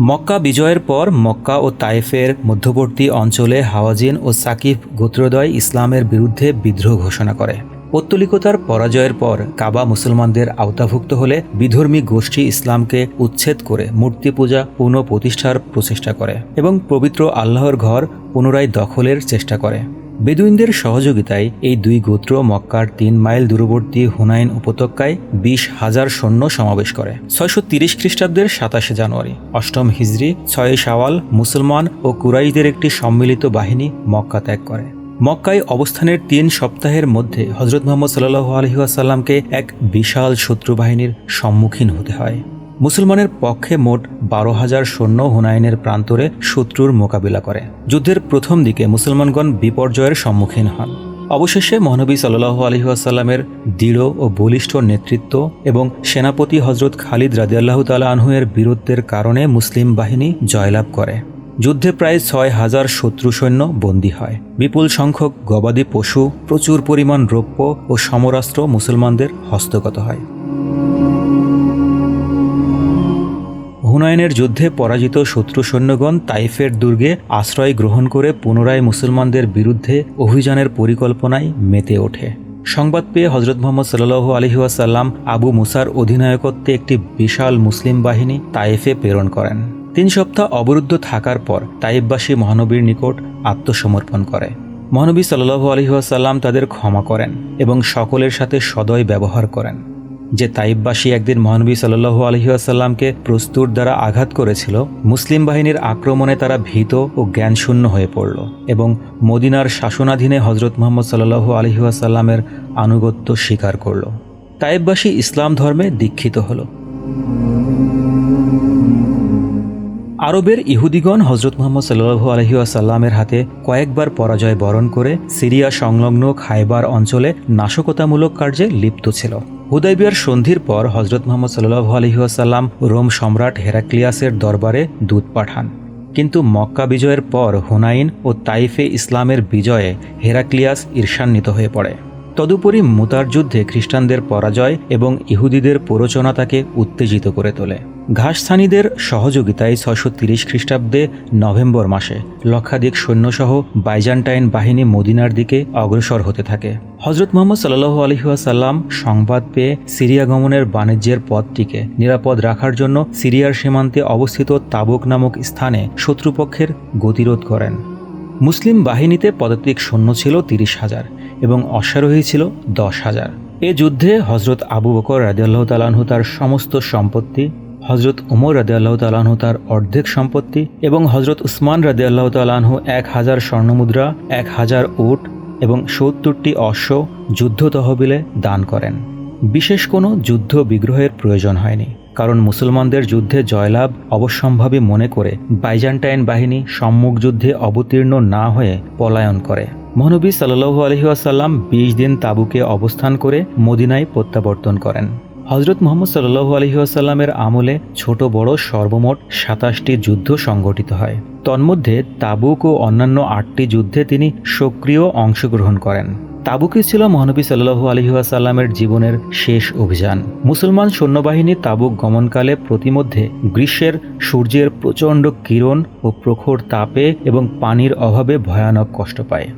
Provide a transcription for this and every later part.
মক্কা বিজয়ের পর মক্কা ও তাইফের মধ্যবর্তী অঞ্চলে হাওয়াজিন ও সাকিব গোত্রদয় ইসলামের বিরুদ্ধে বিদ্রোহ ঘোষণা করে। পৌত্তলিকতার পরাজয়ের পর কাবা মুসলমানদের আওতাভুক্ত হলে বিধর্মী গোষ্ঠী ইসলামকে উচ্ছেদ করে মূর্তি পূজা, পুনঃপ্রতিষ্ঠার প্রচেষ্টা করে এবং পবিত্র আল্লাহর ঘর পুনরায় দখলের চেষ্টা করে। বেদুইনদের সহযোগিতায় এই দুই গোত্র মক্কার তিন মাইল দূরবর্তী হুনাইন উপত্যকায় বিশ হাজার সৈন্য সমাবেশ করে। ছয়শো তিরিশ খ্রিস্টাব্দের সাতাশে জানুয়ারি, অষ্টম হিজড়ি ছয় শাওয়াল, মুসলমান ও কুরাইদের একটি সম্মিলিত বাহিনী মক্কা ত্যাগ করে। মক্কায় অবস্থানের তিন সপ্তাহের মধ্যে হজরত মোহাম্মদ সাল্লাহ আলহিহাসাল্লামকে এক বিশাল শত্রু বাহিনীর সম্মুখীন হতে হয়। মুসলমানের পক্ষে মোট বারো হাজার সৈন্য হুনাইনের প্রান্তরে শত্রুর মোকাবিলা করে। যুদ্ধের প্রথম দিকে মুসলমানগণ বিপর্যয়ের সম্মুখীন হন। অবশেষে মহানবী সাল্লাহ আলহিহাসাল্লামের দৃঢ় ও বলিষ্ঠ নেতৃত্ব এবং সেনাপতি হজরত খালিদ রাজিয়াল্লাহ তালা আনহুয়ের বীরত্বের কারণে মুসলিম বাহিনী জয়লাভ করে। যুদ্ধে প্রায় ছয় হাজার শত্রু সৈন্য বন্দী হয়। বিপুল সংখ্যক গবাদি পশু, প্রচুর পরিমাণ রৌপ্য ও সমরাস্ত্র মুসলমানদের হস্তগত হয়। হুনায়নের যুদ্ধে পরাজিত শত্রু সৈন্যগণ তাইফের দুর্গে আশ্রয় গ্রহণ করে পুনরায় মুসলমানদের বিরুদ্ধে অভিযানের পরিকল্পনায় মেতে ওঠে। সংবাদ পেয়ে হজরত মোহাম্মদ সাল্লাহ আলহিউসাল্লাম আবু মুসার অধিনায়কত্বে একটি বিশাল মুসলিম বাহিনী তাইফে প্রেরণ করেন। তিন সপ্তাহ অবরুদ্ধ থাকার পর তাইফবাসী মহানবীর নিকট আত্মসমর্পণ করে। মহানবী সাল্লাহু আলহিহাসাল্লাম তাদের ক্ষমা করেন এবং সকলের সাথে সদয় ব্যবহার করেন। যে তাইববাসী একদিন মহানবী সাল্লু আলহিহাসাল্লামকে প্রস্তুর দ্বারা আঘাত করেছিল, মুসলিম বাহিনীর আক্রমণে তারা ভীত ও জ্ঞানশূন্য হয়ে পড়ল এবং মদিনার শাসনাধীনে হজরত মোহাম্মদ সাল্লু আলহিহাসাল্লামের আনুগত্য স্বীকার করল। তাইববাসী ইসলাম ধর্মে দীক্ষিত হল। আরবের ইহুদিগণ হজরত মোহাম্মদ সাল্লু আলহিউসাল্লামের হাতে কয়েকবার পরাজয় বরণ করে সিরিয়া সংলগ্ন খাইবার অঞ্চলে নাশকতামূলক কার্যে লিপ্ত ছিল। হুদাইবিয়ার সন্ধির পর হজরত মোহাম্মদ সাল্লু আলহিউসাল্লাম রোম সম্রাট হেরাক্লিয়াসের দরবারে দূত পাঠান। কিন্তু মক্কা বিজয়ের পর হুনাইন ও তাইফে ইসলামের বিজয়ে হেরাক্লিয়াস ঈর্ষান্বিত হয়ে পড়ে। তদুপরি মুতার যুদ্ধে খ্রিস্টানদের পরাজয় এবং ইহুদিদের প্ররোচনা তাকে উত্তেজিত করে তোলে। ঘাসস্থানীদের সহযোগিতায় ছয়শো তিরিশ খ্রিস্টাব্দে নভেম্বর মাসে লক্ষাধিক সৈন্যসহ বাইজান্টাইন বাহিনী মদিনার দিকে অগ্রসর হতে থাকে। হজরত মোহাম্মদ সাল্লাহ আলহিহাসাল্লাম সংবাদ পেয়ে সিরিয়া গমনের বাণিজ্যের পথটিকে নিরাপদ রাখার জন্য সিরিয়ার সীমান্তে অবস্থিত তাবুক নামক স্থানে শত্রুপক্ষের গতিরোধ করেন। মুসলিম বাহিনীতে পদাতিক সৈন্য ছিল তিরিশ হাজার। এবং অশ্বারোহী ছিল দশ হাজার। এ যুদ্ধে হজরত আবু বকর রাজিয়াল্লাহ তালাহু তার সমস্ত সম্পত্তি হজরত উমর রাদে আল্লাহ তালাহু তার অর্ধেক সম্পত্তি এবং হজরত উসমান রাদে আল্লাহ তালাহু এক হাজার স্বর্ণমুদ্রা, এক হাজার উট এবং সত্তরটি অশ্ব যুদ্ধ তহবিলে দান করেন। বিশেষ কোনো যুদ্ধ বিগ্রহের প্রয়োজন হয়নি, কারণ মুসলমানদের যুদ্ধে জয়লাভ অবশ্যম্ভাবী মনে করে বাইজান্টাইন বাহিনী সম্মুখ যুদ্ধে অবতীর্ণ না হয়ে পলায়ন করে। মহানবী সাল্লু আলহিহাসাল্লাম বিশ দিন তাবুকে অবস্থান করে মদিনায় প্রত্যাবর্তন করেন। হজরত মোহাম্মদ সাল্লু আলহিহাসাল্লামের আমলে ছোট বড় সর্বমোট সাতাশটি যুদ্ধ সংগঠিত হয়। তন্মধ্যে তাবুক ও অন্যান্য আটটি যুদ্ধে তিনি সক্রিয় অংশগ্রহণ করেন। তাবুকে ছিল মহানবী সাল্লু আলহিহাসাল্লামের জীবনের শেষ অভিযান। মুসলমান সৈন্যবাহিনী তাবুক গমনকালে প্রতিমধ্যে গ্রীষ্মের সূর্যের প্রচণ্ড কিরণ ও প্রখর তাপে এবং পানির অভাবে ভয়ানক কষ্ট পায়।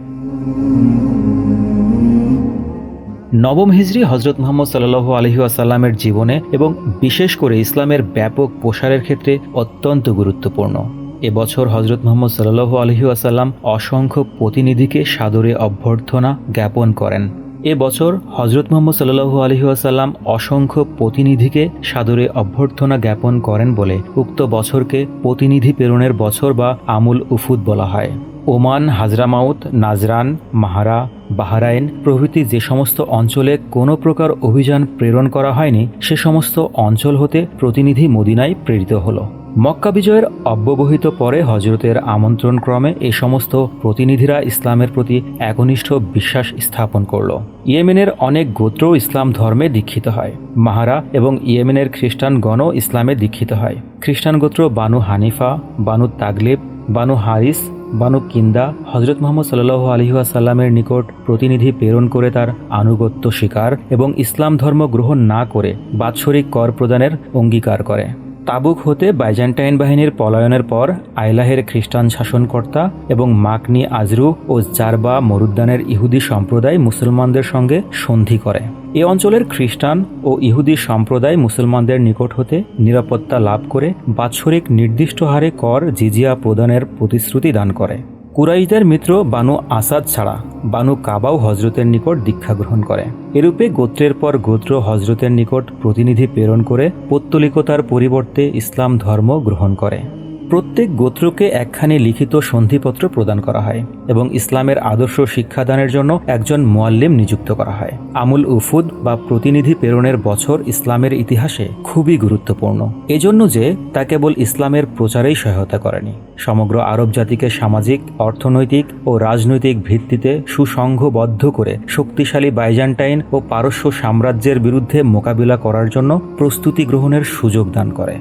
নবম হিজড়ি হজরত মোহাম্মদ সাল্লাহ আলহি আসাল্লামের জীবনে এবং বিশেষ করে ইসলামের ব্যাপক প্রসারের ক্ষেত্রে অত্যন্ত গুরুত্বপূর্ণ। এবছর হজরত মোহাম্মদ সাল্লাহ আলহি আসাল্লাম অসংখ্য প্রতিনিধিকে সাদরে অভ্যর্থনা জ্ঞাপন করেন। এ বছর হজরত মোহাম্মদ সাল্লু আলহিহাসাল্লাম অসংখ্য প্রতিনিধিকে সাদরে অভ্যর্থনা জ্ঞাপন করেন বলে উক্ত বছরকে প্রতিনিধি প্রেরণের বছর বা আমুল উফুদ বলা হয়। Oman, Hadramaut, Najran, Mahara, Bahrain প্রভৃতি যে সমস্ত অঞ্চলে কোনো প্রকার অভিযান প্রেরণ করা হয়নি, সে সমস্ত অঞ্চল হতে প্রতিনিধি মদিনায় প্রেরিত হলো। মক্কা বিজয়ের অব্যবহিত পরে হজরতের আমন্ত্রণ ক্রমে এ সমস্ত প্রতিনিধিরা ইসলামের প্রতি একনিষ্ঠ বিশ্বাস স্থাপন করল। ইয়েমেনের অনেক গোত্র ইসলাম ধর্মে দীক্ষিত হয়। মাহারা এবং ইয়েমেনের খ্রিস্টানগণও ইসলামে দীক্ষিত হয়। খ্রিস্টান গোত্র বানু হানিফা, বানু তাগলিব, বানু হারিস বানু কিন্দা হজরত মোহাম্মদ সাল্লাহ আলহিহাসাল্লামের নিকট প্রতিনিধি প্রেরণ করে তার আনুগত্য স্বীকার এবং ইসলাম ধর্ম গ্রহণ না করে বাৎসরিক কর প্রদানের অঙ্গীকার করে। তাবুক হতে বাইজান্টাইন বাহিনীর পলায়নের পর আইলাহের খ্রিস্টান শাসনকর্তা এবং মাকনি আজরু ও জারবা মরুদ্দানের ইহুদি সম্প্রদায় মুসলমানদের সঙ্গে সন্ধি করে। এ অঞ্চলের খ্রিস্টান ও ইহুদি সম্প্রদায় মুসলমানদের নিকট হতে নিরাপত্তা লাভ করে বাৎসরিক নির্দিষ্ট হারে কর জিজিয়া প্রদানের প্রতিশ্রুতি দান করে। কুরাইশদের মিত্র বানু আসাদ ছাড়া বানু কাবাও হজরতের নিকট দীক্ষা গ্রহণ করে। এরূপে গোত্রের পর গোত্র হজরতের নিকট প্রতিনিধি প্রেরণ করে পৌত্তলিকতার পরিবর্তে ইসলাম ধর্ম গ্রহণ করে। প্রত্যেক গোত্রকে একখানি লিখিত সন্ধিপত্র প্রদান করা হয় এবং ইসলামের আদর্শ শিক্ষাদানের জন্য একজন মোয়াল্লিম নিযুক্ত করা হয়। আমুল উফুদ বা প্রতিনিধি প্রেরণের বছর ইসলামের ইতিহাসে খুবই গুরুত্বপূর্ণ। এজন্য যে তা কেবল ইসলামের প্রচারেই সহায়তা করেনি। সমগ্র আরব জাতিকে সামাজিক, অর্থনৈতিক ও রাজনৈতিক ভিত্তিতে সুসংঘবদ্ধ করে শক্তিশালী বাইজান্টাইন ও পারস্য সাম্রাজ্যের বিরুদ্ধে মোকাবিলা করার জন্য প্রস্তুতি গ্রহণের সুযোগ দান করে।